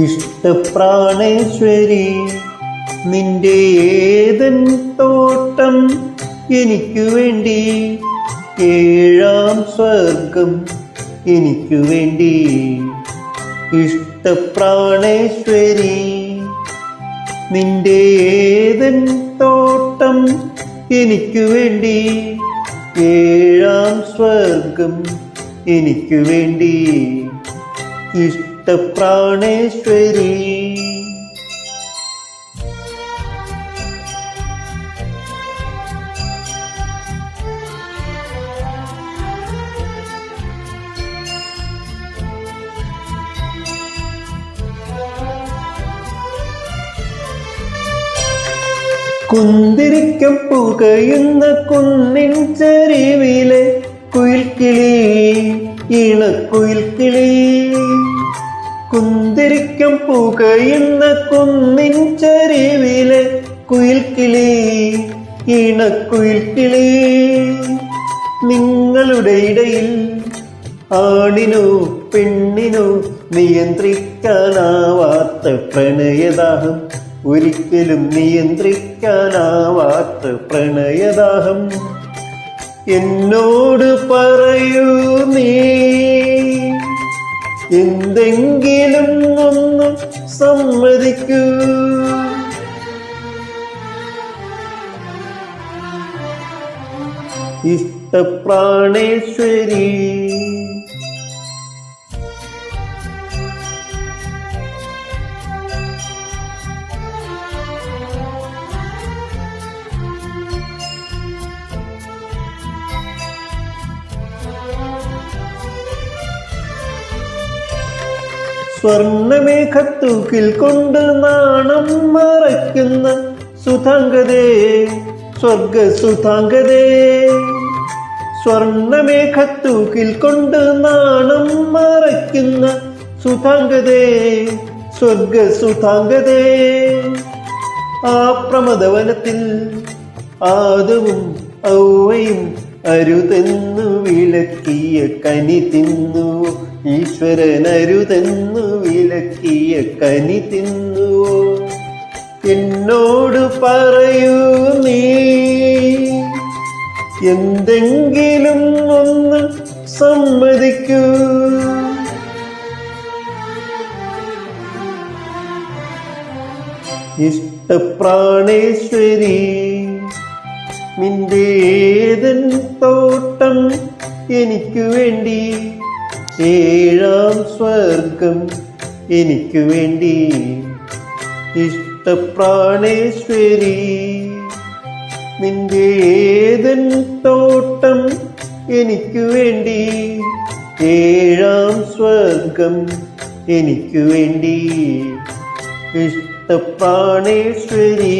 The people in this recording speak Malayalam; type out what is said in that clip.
ഇഷ്ടപ്രാണേശ്വരി നിന്റെ ഏതൻ തോട്ടം എനിക്കു വേണ്ടി ഏഴാം സ്വർഗം എനിക്കു വേണ്ടി. ഇഷ്ടപ്രാണേശ്വരി നിന്റെ ഏതൻ തോട്ടം എനിക്കു വേണ്ടി ഏഴാം സ്വർഗം എനിക്കു വേണ്ടി. ഇഷ്ടപ്രാണേശ്വരി കുന്തിരിക്കം പുകയുന്ന കുന്നിൻ ചെറിവിലെ കുയിൽക്കിളി ഇണക്കുയിൽക്കിളി കുന്തിരിക്കം പുകയുന്ന കുന്നിൻ ചരിവിലെ കുയിൽക്കിളി ഇണക്കുയിൽക്കിളി നിങ്ങളുടെ ഇടയിൽ ആണിനോ പെണ്ണിനോ നിയന്ത്രിക്കാനാവാത്ത പ്രണയദാഹം. ഒരിക്കലും നിയന്ത്രിക്കാനാവാത്ത പ്രണയദാഹം. എന്നോട് പറയൂ നീ എന്തെങ്കിലും ഒന്ന് സമ്മതിക്കൂ. ഇഷ്ടപ്രാണേശ്വരി സ്വർണമേഘത്തൂക്കിൽ കൊണ്ട് നാണം മറയ്ക്കുന്ന സുധാംഗതേ സ്വർഗ സുധാംഗതേ സ്വർണമേഘത്തൂക്കിൽ കൊണ്ട് നാണം മറയ്ക്കുന്ന സുധാംഗതേ സ്വർഗ സുധാംഗതേ ആ പ്രമദവനത്തിൽ ആദവും ഔവയും അരുതെന്നു വിളക്കിയ കനി തിന്നു ഈശ്വരൻ അരുതെന്നു വിലക്കിയ കനി തിന്നു എന്നോട് പറയൂ നീ. എന്തെങ്കിലും ഒന്ന് സമ്മതിക്കൂ. ഇഷ്ടപ്രാണേശ്വരി നിന്റെ ഏതൻ തോട്ടം എനിക്കു വേണ്ടി ഏഴാം സ്വർഗം എനിക്കു വേണ്ടി ഇഷ്ടപ്രാണേശ്വരി നിന്റെ ഏതൻ തോട്ടം എനിക്ക് വേണ്ടി ഏഴാം സ്വർഗം എനിക്ക് വേണ്ടി ഇഷ്ടപ്രാണേശ്വരി.